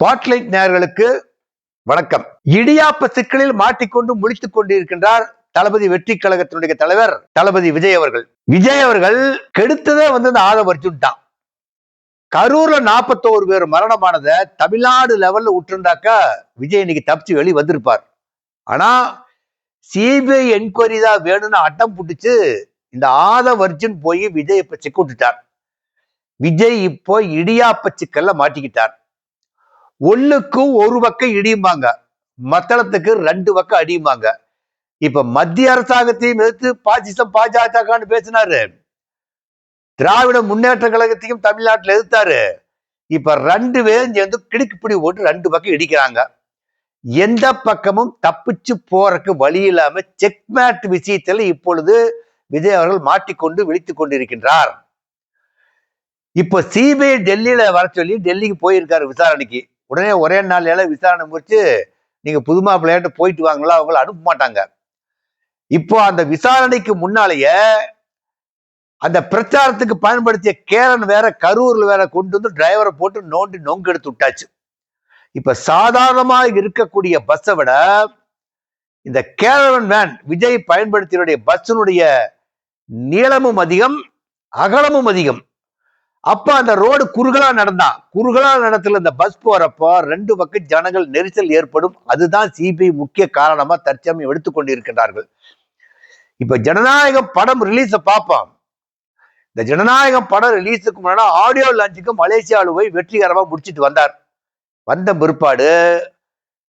Spotlight நேர்களுக்கு வணக்கம். இடியாப்ப சிக்கலில் மாட்டிக்கொண்டு முடித்துக் கொண்டிருக்கின்றார் தளபதி வெற்றி கழகத்தினுடைய தலைவர் தளபதி விஜய் அவர்கள். விஜய் அவர்கள் கெடுத்ததே வந்து இந்த ஆதவ அர்ஜுன் தான். கரூர்ல நாற்பத்தோரு பேர் மரணமானதை தமிழ்நாடு லெவல்ல விட்டுருந்தாக்கா விஜய் இன்னைக்கு தப்பிச்சு வெளியே வந்திருப்பார். ஆனா சிபிஐ என்கொயரி தான் வேணும்னு அட்டம் பிடிச்சு இந்த ஆதவ அர்ஜுன் போய் விஜய் இப்ப சிக்க விட்டுட்டார் விஜய் இப்போ இடியாப்ப சிக்கல்ல மாட்டிக்கிட்டார். ஒல்லுக்கு ஒரு பக்கம் இடியும்பாங்க. மத்தளத்துக்கு ரெண்டு பக்கம் அடியும்பாங்க. இப்ப மத்திய அரசாங்கத்தையும் எதிர்த்து பாசிசம் பாஜகன்னு பேசினாரு. திராவிட முன்னேற்ற கழகத்தையும் தமிழ்நாட்டில் எதிர்த்தாரு. இப்ப ரெண்டு பேரும் சேர்ந்து கிடுக்குப்பிடி போட்டு ரெண்டு பக்கம் இடிக்கிறாங்க. எந்த பக்கமும் தப்பிச்சு போறதுக்கு வழி இல்லாம செக்மேட் விஷயத்துல இப்பொழுது விஜய் அவர்கள் மாட்டிக்கொண்டு விழித்து கொண்டிருக்கின்றார். இப்போ சிபிஐ டெல்லியில வர சொல்லி டெல்லிக்கு போயிருக்காரு விசாரணைக்கு. உடனே ஒரே நாள்ல விசாரணை முடிச்சு நீங்க புது மாப்பிள்ளையாட்ட போயிட்டு வாங்களா அவங்கள அனுப்ப மாட்டாங்க. இப்போ அந்த விசாரணைக்கு முன்னாலேயே அந்த பிரச்சாரத்துக்கு பயன்படுத்திய கேரன் வேற கரூர்ல வேற கொண்டு வந்து டிரைவரை போட்டு நோண்டி நொங்கு எடுத்து விட்டாச்சு. இப்ப சாதாரணமாக இருக்கக்கூடிய பஸ்ஸை விட இந்த கேரவன் வேன் விஜய் பயன்படுத்தியுடைய பஸ்ஸினுடைய நீளமும் அதிகம் அகலமும் அதிகம். அப்ப அந்த ரோடு குறுகலா நடந்தான் குறுகலா நடத்துல இந்த பஸ் போறப்போ ரெண்டு பக்கம் ஜனங்கள் நெரிசல் ஏற்படும். அதுதான் சிபிஐ முக்கிய காரணமா தற்சமயம் எடுத்துக்கொண்டிருக்கிறார்கள் இப்ப ஜனநாயகம் படம் ரிலீஸ பார்ப்போம். இந்த ஜனநாயகம் படம் ரிலீஸுக்கு முன்னாடி ஆடியோ லான்ச்சுக்கு மலேசியாவில் போய் வெற்றிகரமா முடிச்சிட்டு வந்தார். வந்த பிற்பாடு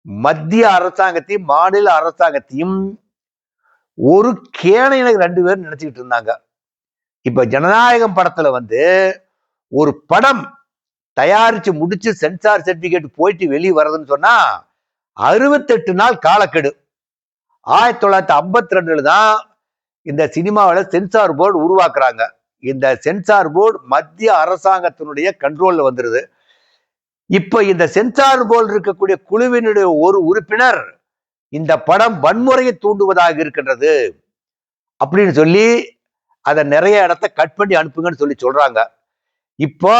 மத்திய அரசாங்கத்தையும் மாநில அரசாங்கத்தையும் ஒரு கேணையில ரெண்டு பேரும் நினைச்சுக்கிட்டு இருந்தாங்க. இப்ப ஜனநாயகம் படத்துல வந்து ஒரு படம் தயாரிச்சு முடிச்சு சென்சார் சர்டிபிகேட் போயிட்டு வெளியே வர்றதுன்னு சொன்னா அறுபத்தெட்டு நாள் காலக்கெடு. ஆயிரத்தி தொள்ளாயிரத்தி ஐம்பத்தி ரெண்டுல தான் இந்த சினிமாவில் சென்சார் போர்டு உருவாக்குறாங்க. இந்த சென்சார் போர்டு மத்திய அரசாங்கத்தினுடைய கண்ட்ரோல்ல வந்துருது. இப்ப இந்த சென்சார் போர்டு இருக்கக்கூடிய குழுவினுடைய ஒரு உறுப்பினர் இந்த படம் வன்முறையை தூண்டுவதாக இருக்கின்றது அப்படின்னு சொல்லி அதை நிறைய இடத்த கட் பண்ணி அனுப்புங்கன்னு சொல்லி சொல்றாங்க. இப்போ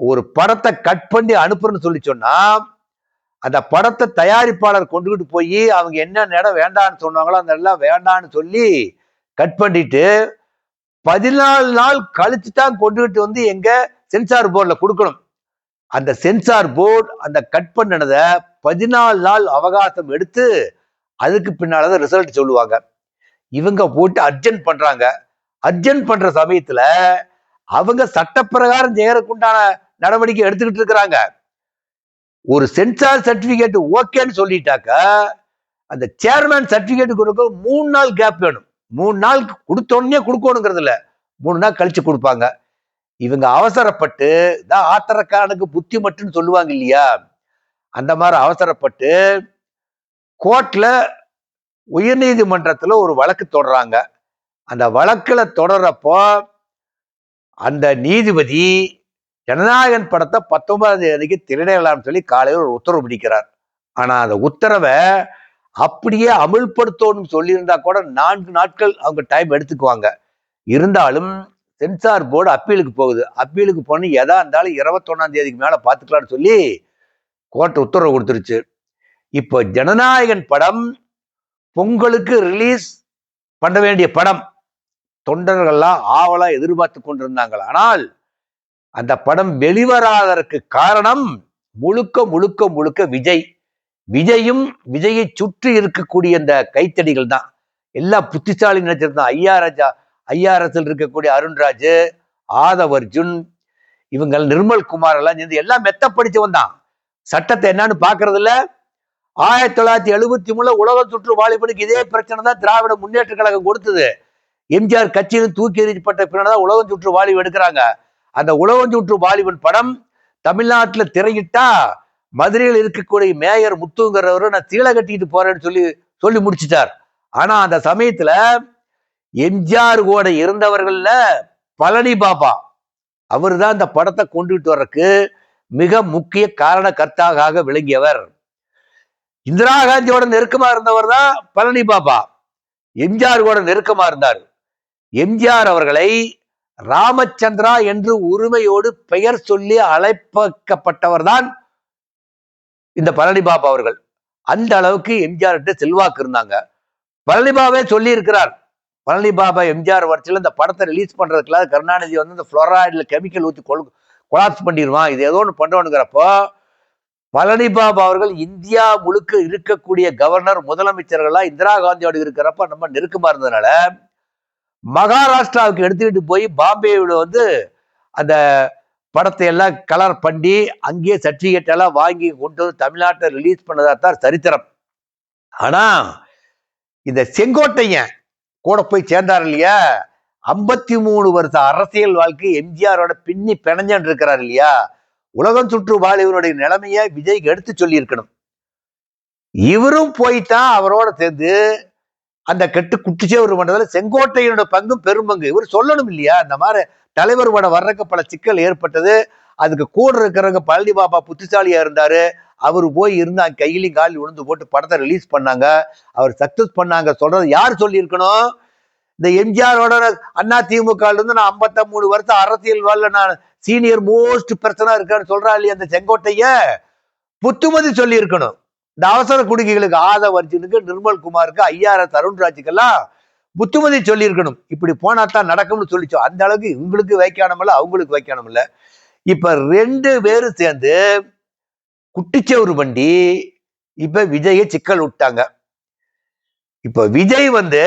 ஒரு படத்தை கட் பண்ணி அனுப்புறேன்னு சொல்லி சொன்னா அந்த படத்தை தயாரிப்பாளர் கொண்டுகிட்டு போய் அவங்க என்ன இடம் வேண்டான்னு சொன்னாங்களோ அந்த இடம் வேண்டான்னு சொல்லி கட் பண்ணிட்டு பதினாலு நாள் கழிச்சு தான் கொண்டுகிட்டு வந்து எங்க சென்சார் போர்டில் கொடுக்கணும். அந்த சென்சார் போர்டு அந்த கட் பண்ணினதை பதினாலு நாள் அவகாசம் எடுத்து அதுக்கு பின்னாலதான் ரிசல்ட் சொல்லுவாங்க. இவங்க போட்டு அர்ஜென்ட் பண்றாங்க. அர்ஜென்ட் பண்ற சமயத்துல அவங்க சட்டப்பிரகாரம் செய்யறதுக்குண்டான நடவடிக்கை எடுத்துக்கிட்டு இருக்கிறாங்க. ஒரு சென்சார் சர்டிபிகேட் ஓகேன்னு சொல்லிட்டாக்கா அந்த சேர்மேன் சர்டிபிகேட் கொடுக்க மூணு நாள் கேப் வேணும். மூணு நாள் கொடுத்தோடனே கொடுக்கணுங்கிறது இல்ல மூணு நாள் கழிச்சு கொடுப்பாங்க. இவங்க அவசரப்பட்டு தான் ஆத்திரக்காரனுக்கு புத்தி மட்டும்னு சொல்லுவாங்க இல்லையா? அந்த மாதிரி அவசரப்பட்டு கோர்ட்ல உயர்நீதிமன்றத்தில் ஒரு வழக்கு தொடர்றாங்க அந்த வழக்கில் தொடர்றப்போ அந்த நீதிபதி ஜனநாயகன் படத்தை பத்தொன்பதாம் தேதிக்கு திரையிடலாம்னு சொல்லி காலையில் ஒரு உத்தரவு பிடிக்கிறார் ஆனா அந்த உத்தரவை அப்படியே அமுல்படுத்தணும்னு சொல்லியிருந்தா கூட நான்கு நாட்கள் அவங்க டைம் எடுத்துக்குவாங்க. இருந்தாலும் சென்சார் போர்டு அப்பீலுக்கு போகுது. அப்பீலுக்கு போன எதா இருந்தாலும் இருபத்தொன்னாம் தேதிக்கு மேல பாத்துக்கலாம்னு சொல்லி கோர்ட் உத்தரவு கொடுத்துருச்சு. இப்போ ஜனநாயகன் படம் பொங்கலுக்கு ரிலீஸ் பண்ண வேண்டிய படம். தொண்டர்கள்லாம் ஆவலா எதிர்பார்த்து கொண்டிருந்தாங்கள் ஆனால் அந்த படம் வெளிவராததற்கு காரணம் முழுக்க முழுக்க முழுக்க விஜய். விஜயும் விஜயை சுற்றி இருக்கக்கூடிய இந்த கைத்தடிகள் தான். எல்லா புத்திசாலி நினைச்சிருந்தான் ஐயா ராஜா ஐஆர்எஸ்ல இருக்கக்கூடிய அருண்ராஜ் ஆதவ் அர்ஜுன் இவங்க நிர்மல் குமார் எல்லாம் சேர்ந்து எல்லாம் மெத்த படிச்சு வந்தான். சட்டத்தை என்னன்னு பாக்குறது இல்ல ஆயிரத்தி தொள்ளாயிரத்தி எழுபத்தி மூணுல உலக சுற்று வாலிபனுக்கு இதே பிரச்சனை தான் திராவிட முன்னேற்ற கழகம் கொடுத்தது. எம்ஜிஆர் கட்சியிலும் தூக்கி எறியப்பட்ட பின்னால்தான் உலகம் சுற்று வாலிபன் எடுக்கிறாங்க. அந்த உலகம் சுற்று வாலிபன் படம் தமிழ்நாட்டில் திரையிட்டா மதுரையில் இருக்கக்கூடிய மேயர் முத்துங்கிறவரும் நான் சீலை கட்டிட்டு போறேன்னு சொல்லி சொல்லி முடிச்சிட்டார். ஆனா அந்த சமயத்துல எம்ஜிஆர் கூட இருந்தவர்கள்ல பழனி பாபா அவர் தான் இந்த படத்தை கொண்டுட்டு வர்றதுக்கு மிக முக்கிய காரண கர்த்தாக விளங்கியவர். இந்திரா காந்தியோட நெருக்கமா இருந்தவர் தான் பழனி பாபா. எம்ஜிஆர் கூட நெருக்கமா இருந்தார். எம்ஜிஆர் அவர்களை ராமச்சந்திரா என்று உரிமையோடு பெயர் சொல்லி அழைப்பக்கப்பட்டவர் தான் இந்த பழனிபாபா அவர்கள். அந்த அளவுக்கு எம்ஜிஆர் கிட்ட செல்வாக்கு இருந்தாங்க. பழனிபாபே சொல்லி இருக்கிறார் பழனிபாபா எம்ஜிஆர் வரிசையில் இந்த படத்தை ரிலீஸ் பண்றதுக்குள்ள கருணாநிதி வந்து இந்த ஃப்ளோராய்டில் கெமிக்கல் ஊற்றி கொல் கொலாப்ஸ் பண்ணிடுவான் இது ஏதோ ஒன்று பண்றோனுங்கிறப்போ பழனிபாபா அவர்கள் இந்தியா முழுக்க இருக்கக்கூடிய கவர்னர் முதலமைச்சர்கள்லாம் இந்திரா காந்தியோடு இருக்கிறப்ப நம்ம நெருக்கமாக இருந்ததுனால மகாராஷ்டிராவுக்கு எடுத்துக்கிட்டு போய் பாம்பேவில் வந்து அந்த படத்தை எல்லாம் கலர் பண்ணி அங்கேயே சர்டிஃபிகேட் எல்லாம் வாங்கி கொண்டு வந்து தமிழ்நாட்டை ரிலீஸ் பண்ணதா தான் சரித்திரம். ஆனா இந்த செங்கோட்டையன் கூட போய் சேர்ந்தார் இல்லையா? ஐம்பத்தி மூணு வருஷ அரசியல் வாழ்க்கை எம்ஜிஆரோட பின்னி பிணைஞ்சன் இருக்கிறார் இல்லையா? உலகம் சுற்று வாலிபருடைய நிலைமையை விஜய்க்கு எடுத்து சொல்லியிருக்கணும். இவரும் போய்தான் அவரோட சேர்ந்து அந்த கெட்டு குட்டிச்சேவர் பண்றதுல செங்கோட்டையனோட பங்கும் பெரும்பங்கு இவர் சொல்லணும் இல்லையா? இந்த மாதிரி தலைவர் படம் வர்றதுக்கு பல சிக்கல் ஏற்பட்டது. அதுக்கு கூட இருக்கிறவங்க பழனி பாபா புத்திசாலியா இருந்தாரு. அவர் போய் இருந்து அங்க கையிலையும் காலில் விழுந்து போட்டு படத்தை ரிலீஸ் பண்ணாங்க. அவர் சக்சஸ் பண்ணாங்க. சொல்றது யார் சொல்லியிருக்கணும்? இந்த எம்ஜிஆரோட அண்ணா திமுகல இருந்து நான் 53 மூணு வருஷம் அரசியல் வாழ்ல நான் சீனியர் மோஸ்ட் பர்சனா இருக்கான்னு சொல்றா இல்லையா அந்த செங்கோட்டைய? புத்துமதி சொல்லி இருக்கணும் இந்த அவசர குடிகைகளுக்கு ஆதவ அர்ஜுனுக்கு நிர்மல் குமாருக்கு ஐயார தருண்ராஜுக்கெல்லாம் புத்துமதி சொல்லியிருக்கணும். இப்படி போனா தான் நடக்கும்னு சொல்லிச்சோம் அந்த அளவுக்கு இவங்களுக்கு வைக்கணும் இல்லை அவங்களுக்கு வைக்கணும் இல்லை இப்ப ரெண்டு பேரும் சேர்ந்து குட்டிச்சவரு வண்டி இப்ப விஜய சிக்கல் விட்டாங்க. இப்ப விஜய் வந்து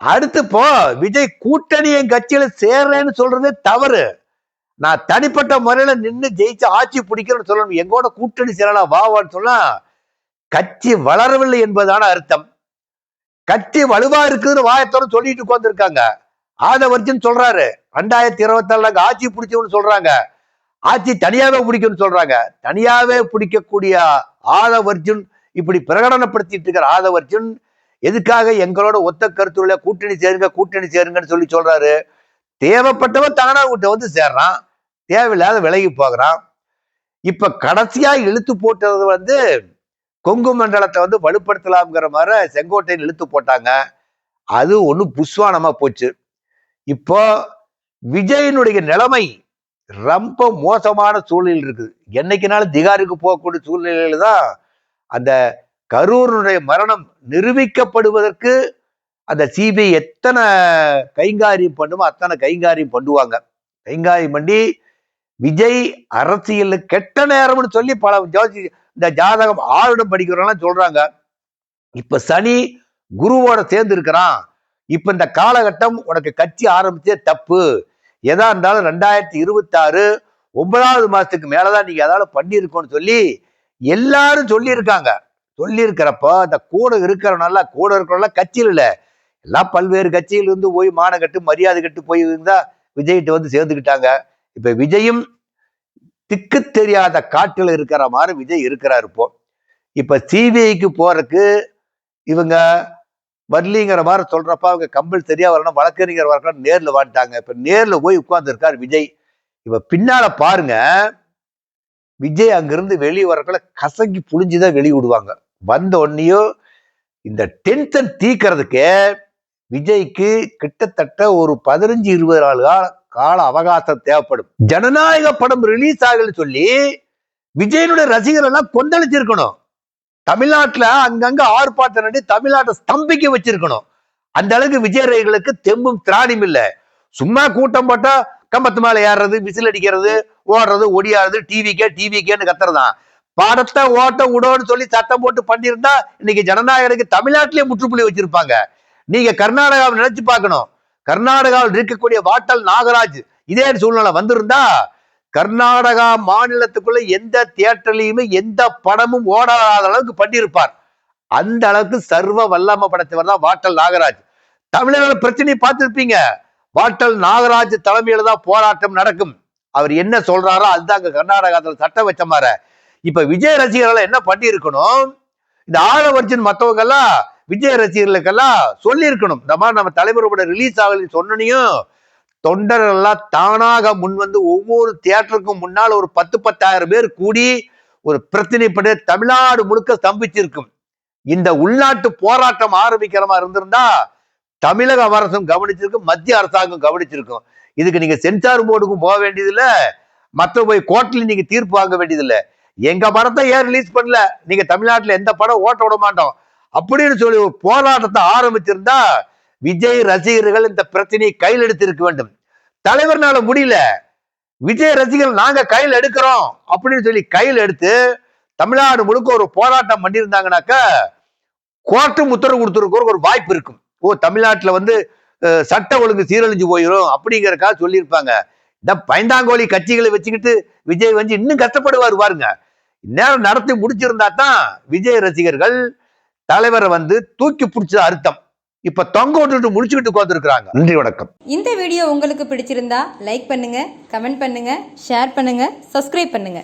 அடுத்து போ விஜய் கூட்டணி என் கட்சியில சேர்றேன்னு சொல்றதே தவறு. நான் தனிப்பட்ட முறையில நின்று ஜெயிச்சு ஆட்சி பிடிக்கிறேன்னு சொல்லணும். எங்கோட கூட்டணி சேரலாம் வாவான்னு சொன்னா கட்சி வளரவில்லை என்பதான அர்த்தம். கட்சி வலுவா இருக்குதுன்னு வாயத்தோட சொல்லிட்டு உட்காந்துருக்காங்க ஆதவர்ஜன் சொல்றாரு. ரெண்டாயிரத்தி இருபத்தி நாலு ஆட்சி பிடிச்சவன்னு சொல்றாங்க. ஆட்சி தனியாவே பிடிக்கும்னு சொல்றாங்க. தனியாவே பிடிக்கக்கூடிய ஆதவர்ஜுன் இப்படி பிரகடனப்படுத்திட்டு இருக்கிற ஆதவர்ஜுன் எதுக்காக எங்களோட ஒத்த கருத்துள்ள கூட்டணி சேருங்க கூட்டணி சேருங்கன்னு சொல்லி சொல்றாரு. தேவைப்பட்டவன் தானா விட்ட வந்து சேர்றான். தேவையில்லாத விலகி போகிறான். இப்ப கடைசியா இழுத்து போட்டது வந்து கொங்கு மண்டலத்தை வந்து வலுப்படுத்தலாம்ங்கிற மாதிரி செங்கோட்டையில் இழுத்து போட்டாங்க. அது ஒன்றும் புஸ்வானமா போச்சு. இப்போ விஜயனுடைய நிலைமை ரொம்ப மோசமான சூழ்நிலை இருக்குது. என்னைக்குனாலும் திகாருக்கு போகக்கூடிய சூழ்நிலையில தான் அந்த கரூருடைய மரணம் நிரூபிக்கப்படுவதற்கு அந்த சிபிஐ எத்தனை கைங்காரியம் பண்ணுமோ அத்தனை கைங்காரியம் பண்ணுவாங்க. கைங்காரியம் பண்ணி விஜய் அரசியல் கெட்ட நேரம்னு சொல்லி பல ஜோதி இந்த ஜாதகம் ஆளுடம் படிக்கிறவங்களாம் சொல்றாங்க. இப்ப சனி குருவோட சேர்ந்து இருக்கிறான் இப்ப இந்த காலகட்டம் உனக்கு கட்சி ஆரம்பிச்சே தப்பு. எதா இருந்தாலும் ரெண்டாயிரத்தி இருபத்தி ஆறு ஒன்பதாவது மாசத்துக்கு மேலதான் நீங்க ஏதாவது பண்ணியிருக்கோன்னு சொல்லி எல்லாரும் சொல்லியிருக்காங்க. சொல்லியிருக்கிறப்போ அந்த கூட இருக்கிறவனால கூட இருக்கிறவனால கட்சியில் இல்லை. எல்லாம் பல்வேறு கட்சியிலிருந்து போய் மானம் கட்டு மரியாதை கட்டு போய் இருந்தா விஜய்கிட்ட வந்து சேர்ந்துக்கிட்டாங்க இப்ப விஜயும் திக்கு தெரியாத காட்டில் இருக்கிற மாதிரி விஜய் இருக்கிறார் இப்போ. இப்ப சிபிஐக்கு போறதுக்கு இவங்க வரலிங்கிற மாதிரி சொல்றப்ப அவங்க கம்பல் சரியா வரணும் வழக்கறிஞர் வரணும் நேர்ல வந்துட்டாங்க. இப்ப நேர்ல போய் உட்கார்ந்துருக்கார் விஜய். இப்ப பின்னால பாருங்க விஜய் அங்கிருந்து வெளியே வரக்குள்ள கசங்கி புளிஞ்சுதான் வெளியே விடுவாங்க. வந்த உடனேயும் இந்த டென்ஷன் தீக்கிறதுக்கு விஜய்க்கு கிட்டத்தட்ட ஒரு பதினஞ்சு இருபது நாள் கால அவகாசம் தேவைப்படும். ஜனநாயக படம் ரிலீஸ் ஆகல சொல்லி விஜயனுடைய ரசிகர் எல்லாம் கொந்தளிச்சிருக்கணும். தமிழ்நாட்டுல அங்கங்க ஆர்ப்பாட்டம் நடத்தி தமிழ்நாட்டை ஸ்தம்பிக்க வச்சிருக்கணும். அந்த அளவுக்கு விஜய் ரசிகர்களுக்கு தெம்பும் திராணியும் இல்ல. சும்மா கூட்டம் போட்டா கம்பத்து மேல ஏறுறது விசில் அடிக்கிறது ஓடுறது ஒடியாடுறது டிவிக்கே டிவிக்கேன்னு கத்துறதான் படத்தை ஓட்ட விடோன்னு சொல்லி சட்டம் போட்டு பண்ணியிருந்தா இன்னைக்கு ஜனநாயகருக்கு தமிழ்நாட்டிலே முற்றுப்புள்ளி வச்சிருப்பாங்க. நீங்க கர்நாடகாவை நினைச்சு பார்க்கணும். கர்நாடகாவில் இருக்கக்கூடிய வாட்டல் நாகராஜ் இதே சூழ்நிலை வந்திருந்தா கர்நாடகா மாநிலத்துக்குள்ள எந்த தியேட்டர்லயுமே எந்த படமும் ஓடாத அளவுக்கு பண்ணியிருப்பார். அந்த அளவுக்கு சர்வ வல்லம படைத்தவர் தான் வாட்டல் நாகராஜ். தமிழர்கள பிரச்சனையை பார்த்திருப்பீங்க. வாட்டல் நாகராஜ் தலைமையில தான் போராட்டம் நடக்கும். அவர் என்ன சொல்றாரோ அதுதான் அங்க கர்நாடகத்துல சட்டம் வச்ச மாதிரி இப்ப விஜய் ரசிகர்கள் என்ன பண்ணியிருக்கணும்? இந்த ஆழவர்ஜன் மத்தவங்க எல்லாம் விஜய் ரசிகர்களுக்கெல்லாம் சொல்லியிருக்கணும். இந்த மாதிரி நம்ம தலைவரோட ரிலீஸ் ஆகலன்னு சொன்னனையும் தொண்டர்கள் எல்லாம் தானாக முன் வந்து ஒவ்வொரு தியேட்டருக்கும் முன்னால் ஒரு பத்து பத்தாயிரம் பேர் கூடி ஒரு பிரச்சனைப்பட்டு தமிழ்நாடு முழுக்க ஸ்தம்பிச்சிருக்கும். இந்த உள்நாட்டு போராட்டம் ஆரம்பிக்கிற மாதிரி இருந்திருந்தா தமிழக அரசும் கவனிச்சிருக்கும் மத்திய அரசாங்கம் கவனிச்சிருக்கும். இதுக்கு நீங்க சென்சார் போர்டுக்கும் போக வேண்டியதில்ல. மற்ற போய் கோர்ட்ல நீங்க தீர்ப்பு வாங்க வேண்டியதில்லை. எங்க படத்தை ஏன் ரிலீஸ் பண்ணல? நீங்க தமிழ்நாட்டுல எந்த படம் ஓட்ட விட மாட்டோம். அப்படின்னு சொல்லி ஒரு போராட்டத்தை ஆரம்பிச்சிருந்தா விஜய் ரசிகர்கள் இந்த பிரச்சனையை கையில் எடுத்திருக்க வேண்டும். தலைவர்னால முடியல. விஜய் ரசிகர்கள் நாங்க கையில் எடுக்கிறோம் அப்படின்னு சொல்லி கையில் எடுத்து தமிழ்நாடு முழுக்க ஒரு போராட்டம் பண்ணியிருந்தாங்கனாக்க கோர்ட்டு உத்தரவு கொடுத்துருக்க ஒரு வாய்ப்பு இருக்கும். ஓ தமிழ்நாட்டில் வந்து சட்ட ஒழுங்கு சீரழிஞ்சு போயிடும் அப்படிங்கறக்காக சொல்லியிருப்பாங்க. இந்த பைந்தாங்கோலி கட்சிகளை வச்சுக்கிட்டு விஜய் வந்து இன்னும் கஷ்டப்படுவார் பாருங்க. நேரம் நடத்தி முடிச்சிருந்தா தான் விஜய் ரசிகர்கள் தலைவரை வந்து தூக்கி பிடிச்ச அர்த்தம். இப்ப தொங்க விட்டுட்டு முடிச்சுக்கிட்டு உட்காந்துருக்காங்க நன்றி வணக்கம். இந்த வீடியோ உங்களுக்கு பிடிச்சிருந்தா லைக் பண்ணுங்க கமெண்ட் பண்ணுங்க ஷேர் பண்ணுங்க சப்ஸ்கிரைப் பண்ணுங்க.